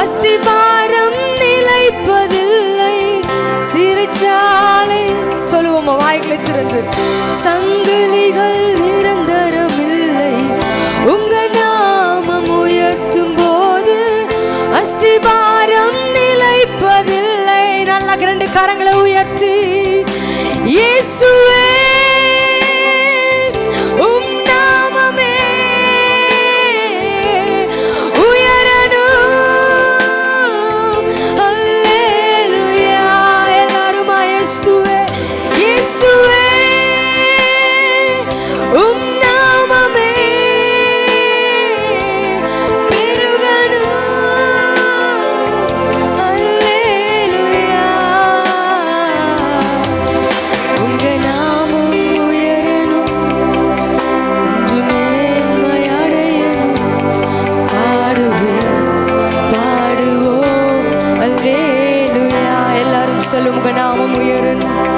அஸ்திபாரம் நிலைப்பதில்லை. சிறைச்சாலை சொல்லுவோம் வாய்களை திறந்து. சங்கிலிகள் நிரந்தரமில்லை. உங்க நாமம் உயர்த்தும் போது அஸ்திபாரம் நிலைப்பதில்லை. நல்லா ரெண்டு கரங்களை உயர்த்தி. இயேசுவே சொல்லும் உங்க நாமம் உயரணும்.